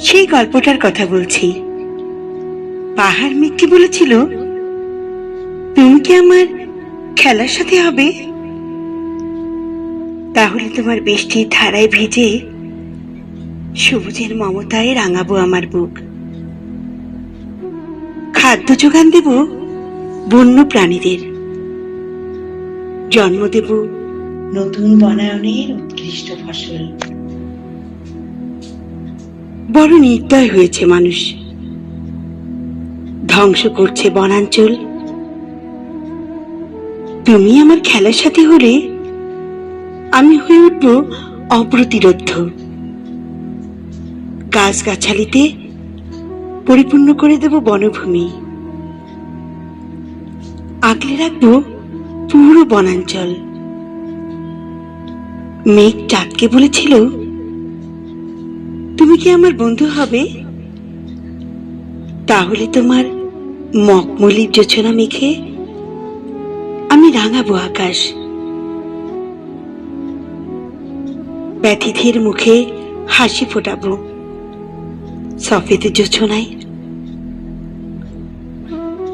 সেই গল্পটার কথা বলছি। পাহাড় মেঘকে বলেছিল, তুমি কি আমার খেলার সাথে হবে? তাহলে তোমার বৃষ্টির ধারায় ভিজে সবুজের মমতায় রাঙাবো আমার বুক। খাদ্য যোগান দেব বন্য প্রাণীদের। জন্ম দেব নতুন বনায়নের উৎকৃষ্ট ফসল। বড় নির্দয় হয়েছে মানুষ। ধ্বংস করছে বনাঞ্চল। তুমি আমার খেলার সাথে হলে আমি হয়ে উঠব অপ্রতিরোধ্য গাছগাছালিতে পরিপূর্ণ করে দেব বনভূমি। আগলে রাখব পুরো বনাঞ্চল। মেঘ চাঁদকে বলেছিল তুমি কি আমার বন্ধু হবে? তাহলে তোমার মকমলির যোচনা মেখে আমি রাঙাবো আকাশ। ব্যথিধীর মুখে হাসি ফোটাবো সফেদ যোচনায়।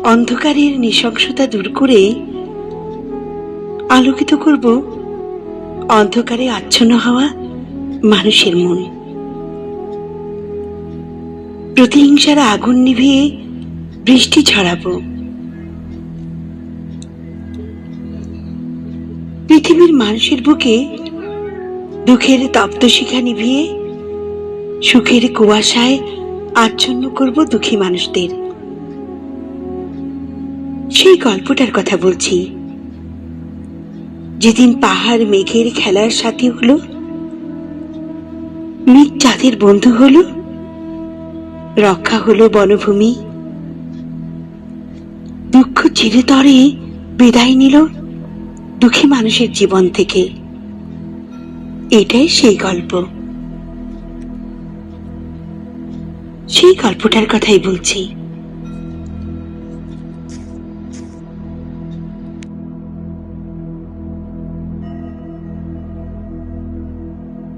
অন্ধকারের নৃশংসতা দূর করে আলোকিত করব অন্ধকারে আচ্ছন্ন হওয়া মানুষের মন। প্রতিহিংসার আগুন নিভিয়ে বৃষ্টি ছড়াবো। পৃথিবীর মানুষের বুকে দুঃখের তপ্ত শিখা নিভিয়ে সুখের কুয়াশায় আচ্ছন্ন করব দুঃখী মানুষদের। সেই গল্পটার কথা বলছি। যেদিন পাহাড় মেঘের খেলার সাথী হলো, মেঘ চাঁদের বন্ধু হলো রক্ষা হলো বনভূমি। দুঃখ চিরতরে বিদায় নিল দুঃখী মানুষের জীবন থেকে। এটাই সেই গল্প। সেই গল্পটার কথাই বলছি।